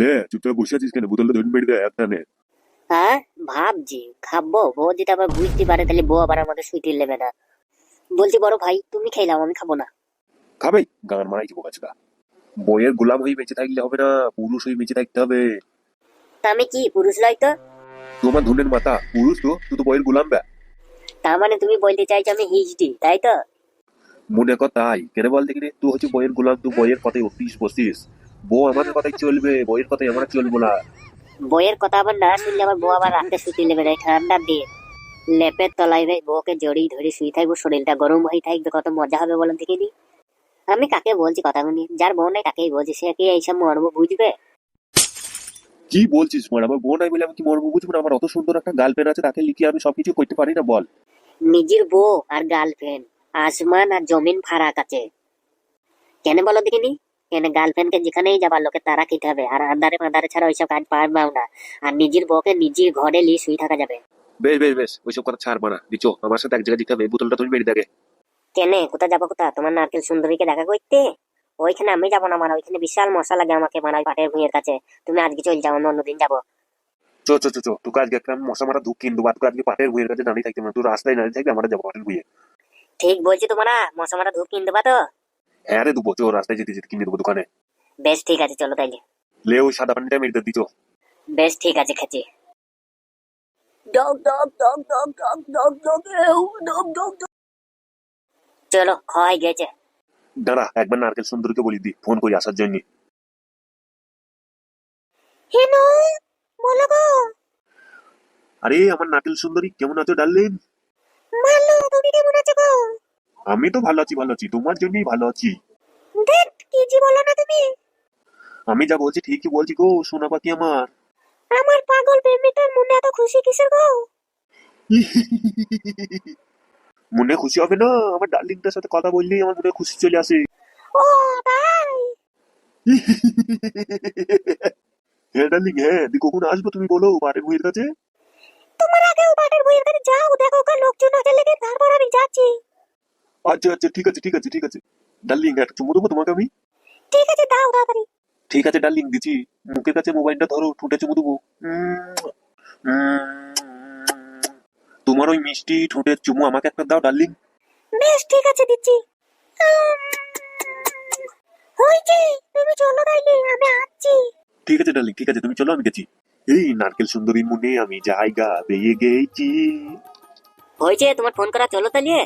লে চুপচাপ বসে আছিস কেন? বোতলটা ধরে মেরে দেয় হ্যাঁ ভাবছি। খাব। বউ যদি আবার বুঝতে পারে তাহলে বউ আবার আমাকে সুইটি নেবে না। বলছি বড় ভাই তুমি খেলাম আমি খাব না। খাবে? গান মারাইছি বোকাচোদা। বইয়ের গোলাম হয়ে বেঁচে থাকলে হবে না পুরুষ হয়ে বেঁচে থাকতে হবে। তা আমি কি পুরুষ লয় তো? তোমার ধনের মাথা। পুরুষ তো তুই তো বইয়ের গোলাম ব্যা। তার মানে তুমি বলতে চাইছো আমি হিজড়ি তাই তো? মনে কর তাই। কেন বল দেখি তুই হচ্ছে বইয়ের গোলাম তুই বইয়ের কথায় উঠিস বসিস। বউ আমাদের কথাই চলবে বইয়ের কথাই আমরা চলবো না। বইয়ের কথা আবার না শুনলে আবার বউ আবার রাতে শুতে নেবে না এই ঠান্ডার দিন। লেপের তলায় রে বউকে জড়িয়ে ধরে শুয়ে থাকব শরীরটা গরম হয়ে থাকবে কত মজা হবে বলেন দেখিনি আমি কাকে বলছি কথা কথাগুলি যার বউ নাই তাকেই বলছি সে কি এইসব মর্ম বুঝবে? কি বলছিস মানে আমার বোন নাই বলে আমি কি মরবো বুঝব না? আমার অত সুন্দর একটা গার্লফ্রেন্ড আছে তাকে লিখে আমি সবকিছু করতে পারি না বল। নিজের বউ আর গার্লফ্রেন্ড আসমান আর জমিন ফারাক আছে। কেন বলো দেখিনি কেন গার্লফ্রেন্ডকে যেখানেই যাবার লোকে তারা খেতে হবে। আর আন্দারে মান্দারে ছাড়া ওইসব কাজ পারবাও না। আর নিজের বউকে নিজের ঘরে নিয়ে শুয়ে থাকা যাবে। বেশ বেশ বেশ ওইসব কথা ছাড় মানা দিচ্ছ আমার সাথে এক জায়গায় দিতে হবে বোতলটা তুমি মেরে দেখে কেনে? কোথায় যাব কোথা তোমার নারকেল সুন্দরীকে দেখা করতে? ওইখানে আমি যাব না মারা ওইখানে বিশাল মশা লাগে আমাকে মারাই পাটের ভুঁয়ের কাছে। তুমি আজকে চল যাও আমি অন্যদিন যাব। চো চো চো চো তোকে আজকে একটা মশা মারা ধুক কিনবো বা তোকে আজকে পাটের বইয়ের কাছে দাঁড়িয়ে থাকতে না। তুই রাস্তায় দাঁড়িয়ে থাকবে আমরা যাব পাটের বইয়ে ঠিক বলছি তোমরা মশা মারা ধূপ কিনতে পাতো হ্যাঁ রে দুবো চো রাস্তায় যেতে যেতে কিনে দেবো দোকানে। বেশ ঠিক আছে চলো তাইলে। লে ওই সাদা পানিটা দিচ্ছ। বেশ ঠিক আছে খেছি dog dog dog dog dog dog dog AU, dog dog dog. চলো খাওয়াই গেছে। দাঁড়া একবার নারকেল সুন্দরীকে বলি দি ফোন করি আসার জন্য। হেনো বলো গো। আরে আমার নারকেল সুন্দরী কেমন আছো ডার্লিং? ভালো তুমি কেমন আছো গো? আমি তো ভালো আছি ভালো আছি। তোমার জন্যই ভালো আছি। দেখ কি বলো না তুমি? আমি যা বলছি ঠিকই বলছি গো সোনা পাখি আমার। আমার পাগল প্রেমিকার মনে এত খুশি কিসের গো? মনে খুশি হবে না? আমার ডার্লিংটার সাথে কথা বললেই আমার মনে খুশি চলে আসে। ও তাই? হ্যাঁ ডার্লিং হ্যাঁ দি কখন আসব তুমি বলো পাটের বইয়ের কাছে? তোমার আগে ও বাটের বইয়ের কাছে যাও দেখো ওখানে লোকজন আছে লেগে তারপর আমি যাচ্ছি। আচ্ছা আচ্ছা ঠিক আছে ঠিক আছে ঠিক আছে। ডার্লিং একটা চুমু দেবো তোমাকে আমি? ঠিক আছে দাও তাড়াতাড়ি। ঠিক আছে ডার্লিং দিচ্ছি। মুখের কাছে মোবাইলটা ধরো ঠোঁটে চুমু দেবো। তোমার ওই মিষ্টি ঠোঁটের চুমু আমাকে একটা দাও ডার্লিং বেশ ঠিক আছে দিচ্ছি। হয়েছে তুমি চলো তাইলে আমি আসছি। ঠিক আছে ডার্লিং ঠিক আছে তুমি চলো আমি গেছি। এই নারকেল সুন্দরীর মনে আমি জায়গা পেয়ে গেছি। হয়েছে তোমার ফোন করা চলো তাহলে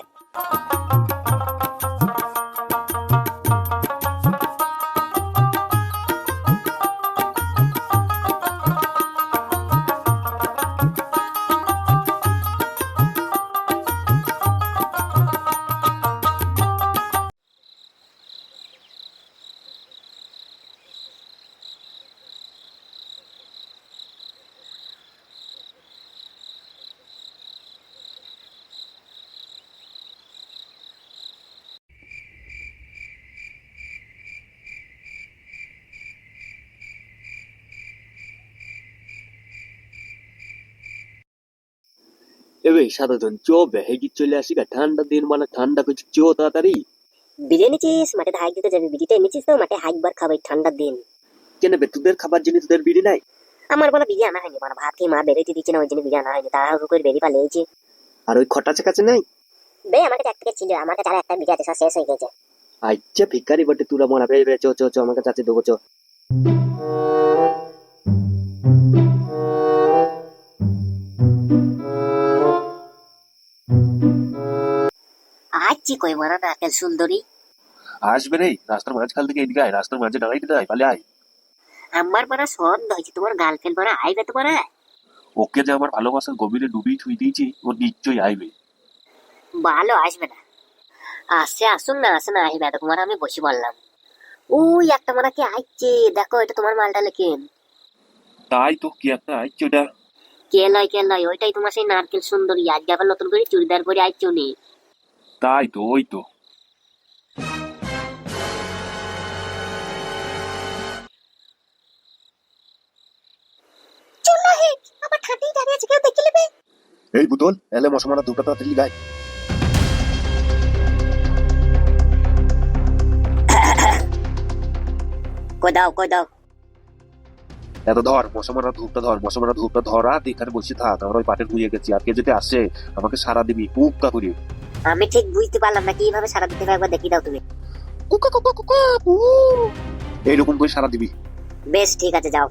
এবে সাধারণ চো বেহেগি চলে আসি গা ঠান্ডা দিন মানে ঠান্ডা করছে চো তাড়াতাড়ি। বিরিয়ানি নিচ্ছিস মাঠে হাইক দিতে যাবি বিড়িটা এনেছিস তো মাঠে হাইক বার খাবে ঠান্ডার দিন। কেন বে তোদের খাবার জিনিস তোদের বিড়ি নাই? আমার বলা বিরিয়ানি আনা হয়নি মানে ভাত খেয়ে মা বেরোতে দিচ্ছে না ওই জন্য বিরিয়ানি আনা হয়নি তাড়াহুড়ো করে বেরিয়ে পালিয়েছি। আর ওই খটাছে কাছে নাই? বে আমার কাছে এক প্যাকেট ছিল আমার কাছে আর একটা বিরিয়ানি আছে সব শেষ হয়ে গেছে। আচ্ছা ভিকারি বটে তুরা মরা বে বে চো চো চো আমার কাছে আছে দেবো চো। আচ্ছি কই মারা নারকেল সুন্দরী। আসবে রে রাস্তার মাঝখান থেকে এদিকে আয় রাস্তার মাঝে দাঁড়াইতে দেয় পালে আয়। আমার মারা সন্দেহ হয়েছে তোমার গার্লফ্রেন্ড মারা আইবে তোমার ওকে যে আমার ভালোবাসার গভীরে ডুবিয়ে ছুঁই দিয়েছি ও নিশ্চয়ই আইবে ভালো আসবে না। আসছে আসুন না আসে না আসবে এত তোমার আমি বসে বললাম ওই একটা মারা কি আইছে দেখো এটা তোমার মালটা লেখেন। তাই তো কি একটা আইছে ওটা? কে লয় কে লয় ওইটাই তোমার সেই নারকেল সুন্দরী আজকে আবার নতুন করে চুড়িদার পরে আইছো নি তাই তো ওই তো এই বুতল এলে মশা মারা দুটা তাড়াতাড়ি গায় কই দাও দাও এত ধর মশা মারা ধূপটা ধর মশা মারা ধূপটা ধর এখানে বসে থাক আমরা ওই পাটের বুঝে গেছি আর কে যদি আসে আমাকে সারা দিবি কুকা করে। আমি ঠিক বুঝতে পারলাম না কীভাবে সারা দিতে হবে একবার দেখি দাও তুমি। কুকা কুকা কুকা কু। এইরকম করে সারা দিবি। বেশ ঠিক আছে যাও।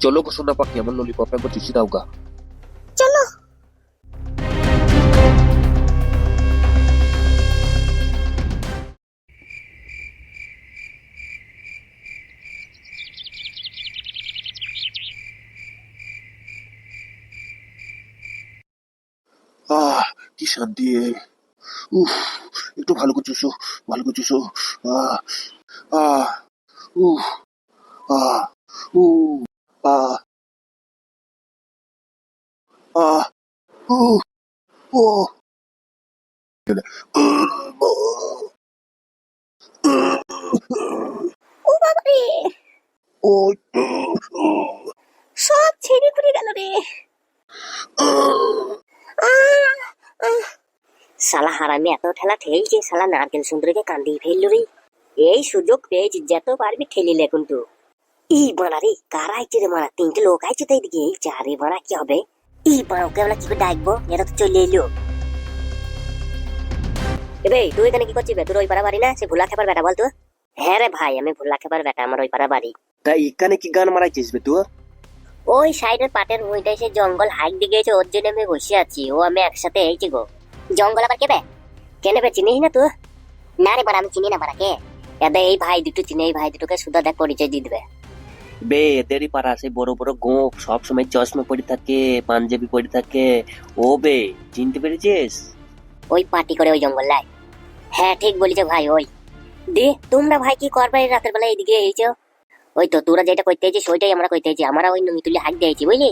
চলো গো সোনা পাখি আমার ললিপপ একবার চুষি দাও গা। চলো। আহ কি শান্তি। উফ একটু ভালো করে চুষো ভালো করে চুষো। আহ আহ উফ আহ উ আহ আহ উ ও। ও বাবা রে। ও সব ছেড়ে খুঁড়ে গেল রে শালা হারামি এত ঠেলা ঠেলছে শালা নারকেল সুন্দরীকে কান্দিয়ে ফেলল রে। এই সুযোগ পেয়েছি যত পারবি ঠেলিলে কিন্তু। ই বানা রে কার আইছে রে মারা তিনটে লোক আইছে তো এইদিকে এই যা রে বানা কি হবে? ই বানা ওকে আমরা কি করে ডাকবো? এরা তো চলে এলো। এবে তুই এখানে কি করছিস? তোর ওই পাড়া বাড়ি না? সে ভুলা খেপার বেটা বলতো হ্যাঁ রে ভাই আমি ভুলা খেপার বেটা আমার ওই পাড়া বাড়ি। তা এখানে কি গান মারাইছিস বে তুই? ওই সাইডের পাটের ওইটাই সে জঙ্গল হাইক দিকে গেছে ওর জন্য আমি বসে আছি। ও আমি একসাথে এইছি গো। জঙ্গল আবার কেবে? কেন বে চিনিস না তুই? না রে বাড়া আমি চিনি না বাড়া কে এদা এই ভাই দুটো চিনি এই ভাই দুটোকে সুদা দেখ পরিচয় দিয়ে দিবে। বে এদেরই পাড়া সেই বড় বড় গোপ সব সময় চশমা পরে থাকে পাঞ্জাবি পরে থাকে। ও বে চিনতে পেরেছিস? ওই পার্টি করে ওই জঙ্গলটায়। হ্যাঁ ঠিক বলিছে ভাই ওই। দে তোমরা ভাই কি করবে এই রাতের বেলা এইদিকে এইছো ওই তো তোরা যেটা করতে আছিস ওইটাই আমরা করতে আছি আমরা ওই নুঙ্গি তুলি হাইক দিয়েছি বুঝলি?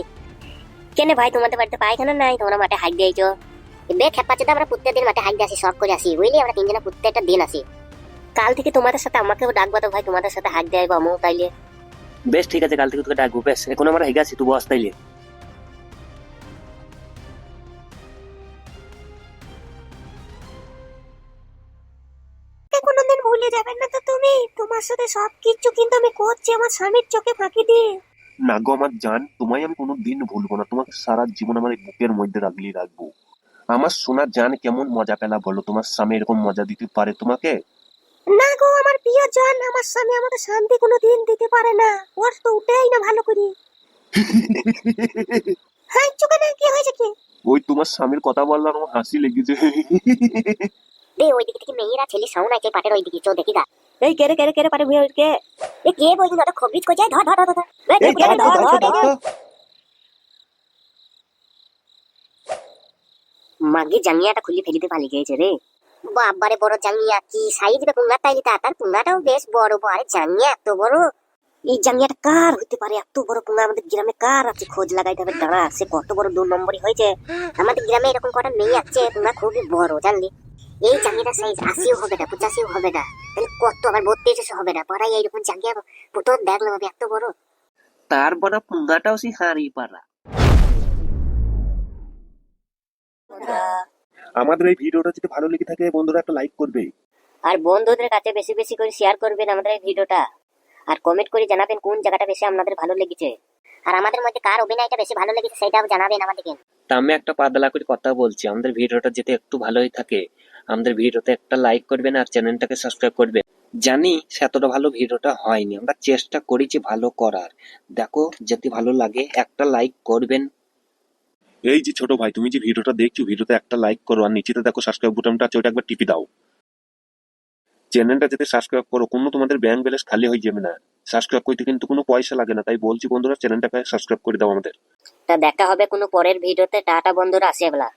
কেন ভাই তোমাদের বাড়িতে পায়খানা নাই? তোমরা মাঠে হাইক দিয়েছ বে খেপাচ্ছে আমরা প্রত্যেক দিন মাঠে হাইক দিয়ে আসি শখ করে আসি। বুঝলি? আমরা তিনজনে প্রত্যেকটা দিন আসি। কাল থেকে তোমাদের সাথে আমাকেও ডাকবো তো ভাই তোমাদের সাথে হাইক দিয়ে আমিও তাইলে। বেশ ঠিক আছে কাল থেকে তোকে ডাকবো বেশ। এখন আমরা হেগে আছি তুই বস তাইলে। কোনোদিন ভুলে যাবেন না তো তুমি। তোমার সাথে সব কিছু কিন্তু আমি করছি আমার স্বামীর চোখে ফাঁকি দিয়ে। না গো আমার জান তোমায় আমি কোনো দিন ভুলবো না। তোমাকে সারা জীবন আমার বুকের মধ্যে রাখলেই রাখব। আমার সোনার জান কেমন মজা পেলা বলো? তোমার স্বামী এরকম মজা দিতে পারে তোমাকে? না গো আমার প্রিয় জন আমার স্বামী আমাকে শান্তি কোনো দিন দিতে পারে না। ওর তো উঠেই না ভালো করে। হ্যাঁ চোখে না কি হয়েছে কি? ওই তোমার স্বামীর কথা বললাম আমার হাসি লেগেছে। দে ওই দিকে থেকে মেয়েরা ছেলে সাউন্ড আছে পাটের ওই দিকে চো দেখি দা এই কেরে কেরে কেরে ভুয়ে কে এ কে বই না তো খবিজ কই যায় ধর ধর, ধর, ধর, ধর। মাগি জাঙ্গিয়াটা খুলে ফেলিতে পালি গেছে রে। বাবারে বড় জাঙ্গিয়া কি সাইজ রে পুঙ্গা তাইলি তা? তার পুঙ্গাটাও বেশ বড় বড়। আরে জাঙ্গিয়া এত বড়? এই জাঙ্গিয়াটা কার হইতে পারে? এত বড় পুঙ্গা আমাদের গ্রামে কার আছে? খোঁজ লাগাইতে হবে দাঁড়া সে কত বড় দু নম্বরই হয়েছে। আমাদের গ্রামে এরকম কটা মেয়ে আছে পুঙ্গা খুবই বড় জানলি? এই জাঙ্গিয়াটা সাইজ আশিও হবে না পঁচাশিও হবে না। তাহলে কত আবার বত্রিশ হবে না পড়াই এইরকম জাঙ্গিয়া পুতন দেখলে হবে এত বড়। তার বড় পুঙ্গাটাও সে হারি পাড়া আমাদের এই ভিডিওটা যদি ভালো লেগে থাকে বন্ধুরা একটা লাইক করবে। আর বন্ধুদের কাছে বেশি বেশি করে শেয়ার করবেন আমাদের এই ভিডিওটা। আর কমেন্ট করে জানাবেন কোন জায়গাটা বেশি আপনাদের ভালো লেগেছে। আর আমাদের মধ্যে কার অভিনয়টা বেশি ভালো লেগেছে সেটাও জানাবেন আমাদেরকে তা আমি একটা পাতলা করে কথা বলছি আমাদের ভিডিওটা যদি একটু ভালোই থাকে আমাদের ভিডিওতে একটা লাইক করবেন আর চ্যানেলটাকে সাবস্ক্রাইব করবেন। জানি সেতটা ভালো ভিডিওটা হয়নি আমরা চেষ্টা করেছি ভালো করার। দেখো যদি ভালো লাগে একটা লাইক করবেন। এই যে ছোট ভাই, তুমি যে ভিডিওটা দেখছ, ভিডিওতে একটা লাইক করো আর নিচেতে দেখো সাবস্ক্রাইব বুটামটা আছে ওটা একবার টিপি দাও। চ্যানেলটা যাতে সাবস্ক্রাইব করো, কোনো তোমাদের ব্যাংক ব্যালেন্স খালি হয়ে যাবে না। সাবস্ক্রাইব করতে কিন্তু কোনো পয়সা লাগে না, তাই বলছি বন্ধুরা চ্যানেলটাকে সাবস্ক্রাইব করে দাও আমাদের। তা দেখা হবে কোনো পরের ভিডিওতে। টাটা বন্ধুরা আসে বলা